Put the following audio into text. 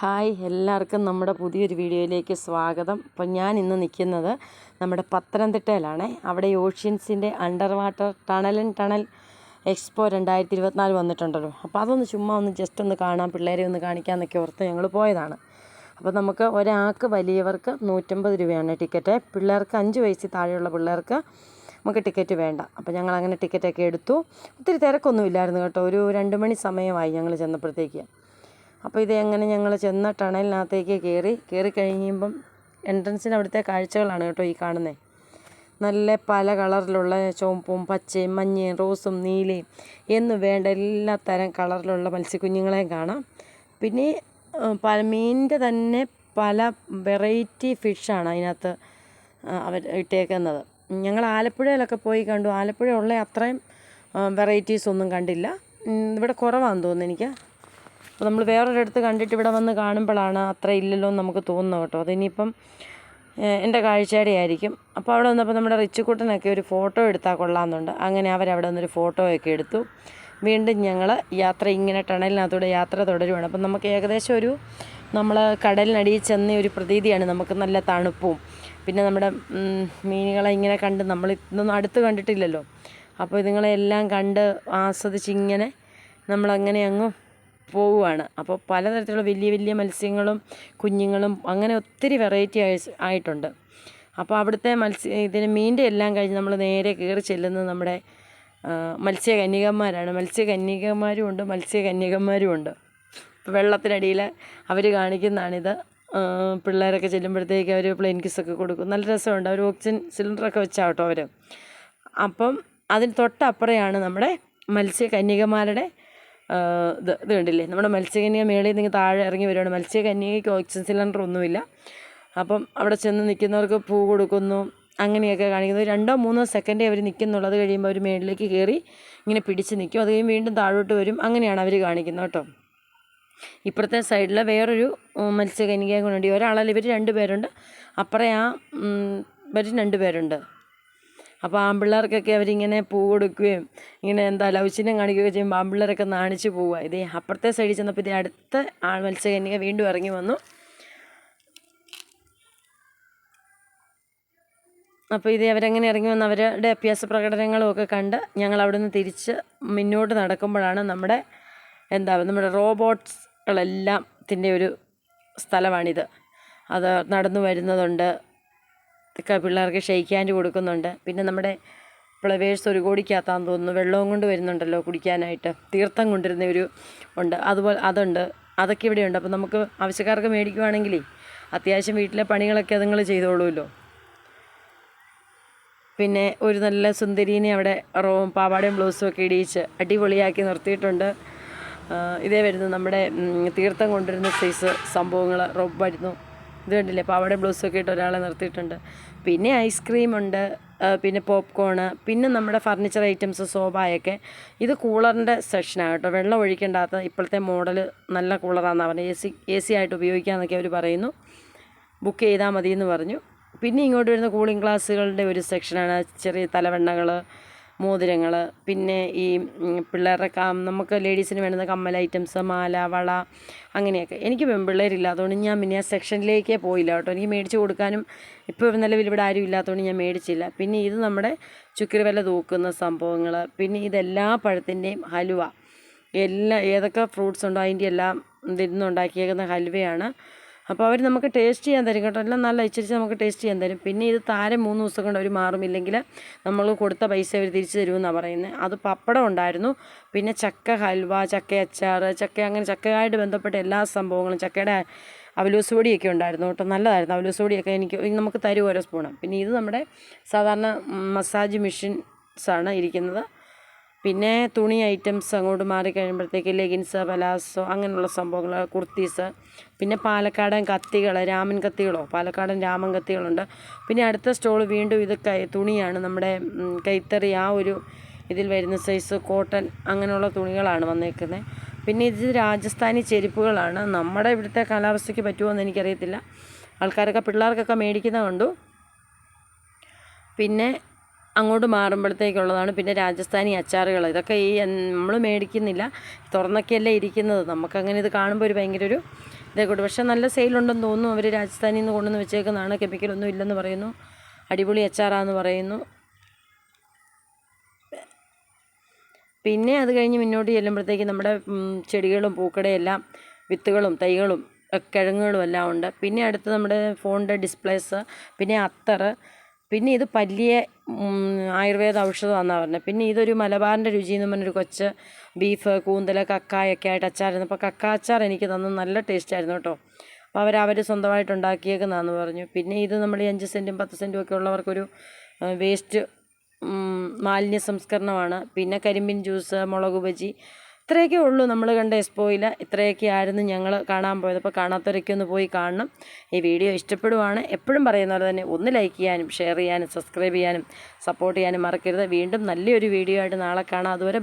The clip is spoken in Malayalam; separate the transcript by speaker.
Speaker 1: ഹായ് എല്ലാവർക്കും നമ്മുടെ പുതിയൊരു വീഡിയോയിലേക്ക് സ്വാഗതം. അപ്പം ഞാൻ ഇന്ന് നിൽക്കുന്നത് നമ്മുടെ പത്തനംതിട്ടയിലാണ്. അവിടെ ഓഷ്യൻസിന്റെ under water tunnel and tunnel expo രണ്ടായിരത്തി ഇരുപത്തിനാല് വന്നിട്ടുണ്ടല്ലോ. അപ്പോൾ അതൊന്ന് ചുമ്മാ ഒന്ന് ജസ്റ്റ് ഒന്ന് കാണാം പിള്ളേരെ ഒന്ന് കാണിക്കാമെന്നൊക്കെ ഓർത്ത് ഞങ്ങൾ പോയതാണ്. അപ്പോൾ നമുക്ക് ഒരാൾക്ക് വലിയവർക്ക് നൂറ്റമ്പത് രൂപയാണ് ടിക്കറ്റ്. പിള്ളേർക്ക് അഞ്ച് വയസ്സിൽ താഴെയുള്ള പിള്ളേർക്ക് നമുക്ക് ടിക്കറ്റ് വേണ്ട. അപ്പോൾ ഞങ്ങൾ അങ്ങനെ ടിക്കറ്റൊക്കെ എടുത്തു. ഒത്തിരി തിരക്കൊന്നും ഇല്ലായിരുന്നു കേട്ടോ. ഒരു രണ്ട് മണി സമയമായി ഞങ്ങൾ ചെന്നപ്പോഴത്തേക്ക്. അപ്പോൾ ഇത് എങ്ങനെ ഞങ്ങൾ ചെന്ന ടണലിനകത്തേക്ക് കയറി കയറി കഴിയുമ്പം എൻട്രൻസിന് അവിടുത്തെ കാഴ്ചകളാണ് കേട്ടോ ഈ കാണുന്നത് നല്ല പല കളറിലുള്ള ചുവപ്പും പച്ചയും മഞ്ഞയും റോസും നീലയും എന്ന് വേണ്ട എല്ലാ തരം കളറിലുള്ള മത്സ്യക്കുഞ്ഞുങ്ങളെയും കാണാം. പിന്നെ പല മീനിന്റെ തന്നെ പല വെറൈറ്റി ഫിഷാണ് അതിനകത്ത് അവർ ഇട്ടേക്കുന്നത്. ഞങ്ങൾ ആലപ്പുഴയിലൊക്കെ പോയി കണ്ടു. ആലപ്പുഴ ഉള്ള അത്രയും വെറൈറ്റീസ് ഒന്നും കണ്ടില്ല. ഇവിടെ കുറവാണെന്ന് തോന്നുന്നു എനിക്ക്. അപ്പോൾ നമ്മൾ വേറൊരിടത്ത് കണ്ടിട്ട് ഇവിടെ വന്ന് കാണുമ്പോഴാണ് അത്ര ഇല്ലല്ലോ എന്ന് നമുക്ക് തോന്നുന്നത് കേട്ടോ. അതിനിപ്പം എന്റെ കാഴ്ചയുടെ ആയിരിക്കും. അപ്പോൾ അവിടെ വന്നപ്പോൾ നമ്മുടെ റിച്ചുക്കുട്ടനൊക്കെ ഒരു ഫോട്ടോ എടുത്താൽ കൊള്ളാമെന്നുണ്ട്. അങ്ങനെ അവരവിടെ നിന്നൊരു ഫോട്ടോ ഒക്കെ എടുത്തു. വീണ്ടും ഞങ്ങൾ യാത്ര ഇങ്ങനെ ടണലിനകത്തൂടെ യാത്ര തുടരുവാണ്. അപ്പം നമുക്ക് ഏകദേശം ഒരു നമ്മൾ കടലിനടിയിൽ ചെന്ന ഒരു പ്രതീതിയാണ് നമുക്ക് നല്ല തണുപ്പും. പിന്നെ നമ്മുടെ മീനുകളെ ഇങ്ങനെ കണ്ട് നമ്മൾ ഇതൊന്നും അടുത്ത് കണ്ടിട്ടില്ലല്ലോ. അപ്പോൾ ഇതുങ്ങളെല്ലാം കണ്ട് ആസ്വദിച്ച് ഇങ്ങനെ നമ്മളങ്ങനെ അങ്ങ് പോവുകയാണ്. അപ്പോൾ പലതരത്തിലുള്ള വലിയ വലിയ മത്സ്യങ്ങളും കുഞ്ഞുങ്ങളും അങ്ങനെ ഒത്തിരി വെറൈറ്റി ആയി ആയിട്ടുണ്ട്. അപ്പോൾ അവിടുത്തെ മത്സ്യ ഇതിന് മീന്റെ എല്ലാം കഴിഞ്ഞ് നമ്മൾ നേരെ കയറി ചെല്ലുന്നത് നമ്മുടെ മത്സ്യകന്യകന്മാരാണ്. മത്സ്യകന്യകന്മാരും ഉണ്ട് മത്സ്യകന്യകന്മാരും ഉണ്ട്. വെള്ളത്തിനടിയിൽ അവർ കാണിക്കുന്നതാണിത്. പിള്ളേരൊക്കെ ചെല്ലുമ്പോഴത്തേക്ക് അവർ പ്ലെയിൻ കിസ്സൊക്കെ കൊടുക്കും. നല്ല രസമുണ്ട്. അവർ ഓക്സിജൻ സിലിണ്ടറൊക്കെ വെച്ചാട്ടോ അവർ അപ്പം അതിന് തൊട്ടപ്പുറയാണ് നമ്മുടെ മത്സ്യകന്യകന്മാരുടെ ഇത് ഇത് കണ്ടില്ലേ? നമ്മുടെ മത്സ്യകന്യ മേളിൽ നിന്ന് താഴെ ഇറങ്ങി വരുവാണ് മത്സ്യകന്യകയ്ക്ക് ഓക്സിജൻ സിലിണ്ടർ ഒന്നുമില്ല. അപ്പം അവിടെ ചെന്ന് നിൽക്കുന്നവർക്ക് പൂ കൊടുക്കുന്നു അങ്ങനെയൊക്കെ കാണിക്കുന്നത് രണ്ടോ മൂന്നോ സെക്കൻഡേ അവർ നിൽക്കുന്നുള്ളൂ. അത് കഴിയുമ്പോൾ അവർ മേളിലേക്ക് കയറി ഇങ്ങനെ പിടിച്ച് നിൽക്കും. അത് വീണ്ടും താഴോട്ട് വരും. അങ്ങനെയാണ് അവർ കാണിക്കുന്നത് കേട്ടോ. ഇപ്പുറത്തെ സൈഡിൽ വേറൊരു ഉം, കൊണ്ടുണ്ട് ഒരാളല്ല ഇവർ രണ്ട് പേരുണ്ട് അപ്പുറം ആ ഇവർ രണ്ട് പേരുണ്ട് അപ്പോൾ ആൺപിള്ളേർക്കൊക്കെ അവരിങ്ങനെ പൂ കൊടുക്കുകയും ഇങ്ങനെ എന്താ ലൗചിന്യം കാണിക്കുകയൊക്കെ ചെയ്യുമ്പോൾ ആൺപിള്ളേരൊക്കെ നാണിച്ച് പോവുക. ഇതേ അപ്പുറത്തെ സൈഡിൽ ചെന്നപ്പോൾ ഇതേ അടുത്ത ആൾ മത്സ്യകന്യക വീണ്ടും ഇറങ്ങി വന്നു. അപ്പോൾ ഇത് അവരങ്ങനെ ഇറങ്ങി വന്ന് അവരുടെ അഭ്യാസ പ്രകടനങ്ങളും ഒക്കെ കണ്ട് ഞങ്ങൾ അവിടെ നിന്ന് തിരിച്ച് മുന്നോട്ട് നടക്കുമ്പോഴാണ് നമ്മുടെ എന്താ നമ്മുടെ റോബോട്ട്സുകളെല്ലാം ത്തിന്റെ ഒരു സ്ഥലമാണിത്. അത് നടന്നു വരുന്നതുണ്ട്. ഒക്കെ പിള്ളേർക്ക് ഷെയ്ക്ക് ഹാൻഡ് കൊടുക്കുന്നുണ്ട്. പിന്നെ നമ്മുടെ ഫ്ലവേഴ്സ് ഒരു കോടിക്കകത്താന്ന് തോന്നുന്നു. വെള്ളവും കൊണ്ട് വരുന്നുണ്ടല്ലോ കുടിക്കാനായിട്ട്. തീർത്ഥം കൊണ്ടിരുന്ന ഒരു ഉണ്ട്. അതുപോലെ അതുണ്ട്. അതൊക്കെ ഇവിടെയുണ്ട്. അപ്പോൾ നമുക്ക് ആവശ്യക്കാർക്ക് മേടിക്കുവാണെങ്കിലേ അത്യാവശ്യം വീട്ടിലെ പണികളൊക്കെ അതുങ്ങൾ ചെയ്തോളൂല്ലോ പിന്നെ ഒരു നല്ല സുന്ദരീനെ അവിടെ റോ പാവാടയും ബ്ലൗസും ഒക്കെ ഇടിയിച്ച് അടിപൊളിയാക്കി നിർത്തിയിട്ടുണ്ട്. ഇതേ വരുന്നു. നമ്മുടെ തീർത്ഥം കൊണ്ടുവരുന്ന സൈസ് സംഭവങ്ങൾ റോബ് വരുന്നു. ഇത് കണ്ടില്ലേ അവിടെ ഒക്കെ ഇട്ട് ഒരാളെ നിർത്തിയിട്ടുണ്ട്. പിന്നെ ഐസ്ക്രീം ഉണ്ട് പിന്നെ പോപ്കോണ് പിന്നെ നമ്മുടെ ഫർണിച്ചർ ഐറ്റംസ് സോഫായൊക്കെ. ഇത് കൂളറിന്റെ സെക്ഷനാണ് കേട്ടോ. വെള്ളം ഒഴിക്കേണ്ടാത്ത ഇപ്പോഴത്തെ മോഡൽ നല്ല കൂളറാണെന്നാണ് പറഞ്ഞത് എ സി എ സി ആയിട്ട് ഉപയോഗിക്കാമെന്നൊക്കെ അവർ പറയുന്നു. ബുക്ക് ചെയ്താൽ മതി എന്ന് പറഞ്ഞു. പിന്നെ ഇങ്ങോട്ട് വരുന്ന കൂളിംഗ് ഗ്ലാസ്സുകളുടെ ഒരു സെക്ഷനാണ്. ചെറിയ തലവെണ്ണകൾ മോതിരങ്ങൾ പിന്നെ ഈ പിള്ളേരുടെ കം നമുക്ക് ലേഡീസിന് വേണ്ടുന്ന കമ്മൽ ഐറ്റംസ് മാല വള അങ്ങനെയൊക്കെ. എനിക്ക് പെൺപിള്ളേരില്ല. അതുകൊണ്ട് ഞാൻ പിന്നെ ആ സെക്ഷനിലേക്കേ പോയില്ല കേട്ടോ. എനിക്ക് മേടിച്ച് കൊടുക്കാനും ഇപ്പോൾ നിലവിൽ ഇവിടെ ആരും ഇല്ലാത്തതുകൊണ്ട് ഞാൻ മേടിച്ചില്ല. പിന്നെ ഇത് നമ്മുടെ ചുക്കിരി വില തൂക്കുന്ന സംഭവങ്ങൾ പിന്നെ ഇതെല്ലാ പഴത്തിന്റെയും ഹലുവ. എല്ലാ ഏതൊക്കെ ഫ്രൂട്ട്സ് ഉണ്ടോ അതിന്റെ എല്ലാം ഇതിൽ നിന്നുണ്ടാക്കിയേക്കുന്ന ഹൽവയാണ് അപ്പോൾ അവർ നമുക്ക് ടേസ്റ്റ് ചെയ്യാൻ തരും കേട്ടോ. എല്ലാം നല്ല ഇച്ചിരിച്ച് നമുക്ക് ടേസ്റ്റ് ചെയ്യാൻ തരും. പിന്നെ ഇത് താരം മൂന്ന് ദിവസം കൊണ്ട് അവർ മാറുമില്ലെങ്കിൽ നമ്മൾ കൊടുത്ത പൈസ അവർ തിരിച്ചു തരുമെന്നാണ് പറയുന്നത് അത് പപ്പടം ഉണ്ടായിരുന്നു. പിന്നെ ചക്ക ഹൽവ ചക്ക അച്ചാർ ചക്ക അങ്ങനെ ചക്കയായിട്ട് ബന്ധപ്പെട്ട എല്ലാ സംഭവങ്ങളും ചക്കയുടെ അവലൂസ് പൊടിയൊക്കെ ഉണ്ടായിരുന്നു കേട്ടോ. നല്ലതായിരുന്നു അവലൂസ് പൊടിയൊക്കെ എനിക്ക് നമുക്ക് തരും ഓരോ സ്പൂണ്. പിന്നെ ഇത് നമ്മുടെ സാധാരണ മസാജ് മെഷീൻസാണ് ഇരിക്കുന്നത്. പിന്നെ തുണി ഐറ്റംസ് അങ്ങോട്ട് മാറി കഴിയുമ്പോഴത്തേക്ക് ലെഗിൻസ് പലാസോ അങ്ങനെയുള്ള സംഭവങ്ങൾ കുർത്തീസ് പിന്നെ പാലക്കാടൻ കത്തികൾ രാമൻ കത്തികളോ? പാലക്കാടൻ രാമൻ കത്തികളുണ്ട്. പിന്നെ അടുത്ത സ്റ്റോൾ വീണ്ടും ഇത് കൈ തുണിയാണ് നമ്മുടെ കൈത്തറി ആ ഒരു ഇതിൽ വരുന്ന സൈസ് കോട്ടൺ അങ്ങനെയുള്ള തുണികളാണ് വന്നേക്കുന്നത് പിന്നെ ഇത് രാജസ്ഥാനി ചെരുപ്പുകളാണ്. നമ്മുടെ ഇവിടുത്തെ കാലാവസ്ഥയ്ക്ക് പറ്റുമോ എന്ന് എനിക്കറിയത്തില്ല. ആൾക്കാരൊക്കെ പിള്ളേർക്കൊക്കെ മേടിക്കുന്ന കണ്ടു. പിന്നെ അങ്ങോട്ട് മാറുമ്പോഴത്തേക്കുള്ളതാണ് പിന്നെ രാജസ്ഥാനി അച്ചാറുകൾ. ഇതൊക്കെ ഈ നമ്മൾ മേടിക്കുന്നില്ല. തുറന്നൊക്കെയല്ലേ ഇരിക്കുന്നത്. നമുക്കങ്ങനെ ഇത് കാണുമ്പോൾ ഒരു ഭയങ്കര ഒരു ഇതേക്കൂട്ട് പക്ഷേ നല്ല സെയിലുണ്ടെന്ന് തോന്നുന്നു. അവർ രാജസ്ഥാനിൽ നിന്ന് കൊണ്ടുവന്ന് വെച്ചേക്കുന്നതാണ്. കെമിക്കലൊന്നും ഇല്ലെന്ന് പറയുന്നു. അടിപൊളി അച്ചാറാന്ന് പറയുന്നു. പിന്നെ അത് കഴിഞ്ഞ് മുന്നോട്ട് ചെല്ലുമ്പോഴത്തേക്ക് നമ്മുടെ ചെടികളും പൂക്കടയും എല്ലാം വിത്തുകളും തൈകളും കിഴങ്ങുകളും എല്ലാം ഉണ്ട്. പിന്നെ അടുത്ത് നമ്മുടെ ഫോണിന്റെ ഡിസ്പ്ലേസ് പിന്നെ അത്തറ് പിന്നെ ഇത് പല്ലിയ ആയുർവേദ ഔഷധമാണെന്നാണ് പറഞ്ഞത് പിന്നെ ഇതൊരു മലബാറിന്റെ രുചി എന്ന് പറഞ്ഞൊരു കൊച്ച് ബീഫ് കൂന്തൽ കക്കായൊക്കെ ആയിട്ട് അച്ചാറായിരുന്നു അപ്പോൾ കക്ക അച്ചാർ എനിക്ക് തന്നു നല്ല ടേസ്റ്റ് ആയിരുന്നു കേട്ടോ. അപ്പോൾ അവർ അവർ സ്വന്തമായിട്ട് ഉണ്ടാക്കിയേക്കുന്നതെന്ന് പറഞ്ഞു. പിന്നെ ഇത് നമ്മൾ അഞ്ച് സെന്റും പത്ത് സെന്റും ഒക്കെ ഉള്ളവർക്കൊരു വേസ്റ്റ് മാലിന്യ സംസ്കരണമാണ്. പിന്നെ കരിമ്പിൻ ജ്യൂസ് മുളക് ബജി ഇത്രയൊക്കെ ഉള്ളൂ നമ്മൾ കണ്ട എക്സ്പോയിൽ ഇത്രയൊക്കെ ആയിരുന്നു ഞങ്ങൾ കാണാൻ പോയത്. അപ്പോൾ കാണാത്തവരൊക്കെ ഒന്ന് പോയി കാണണം. ഈ വീഡിയോ ഇഷ്ടപ്പെടുവാണ്. എപ്പോഴും പറയുന്ന പോലെ തന്നെ ഒന്ന് ലൈക്ക് ചെയ്യാനും ഷെയർ ചെയ്യാനും സബ്സ്ക്രൈബ് ചെയ്യാനും സപ്പോർട്ട് ചെയ്യാനും മറക്കരുത്. വീണ്ടും നല്ലൊരു വീഡിയോ ആയിട്ട് നാളെ കാണാം. അതുവരെ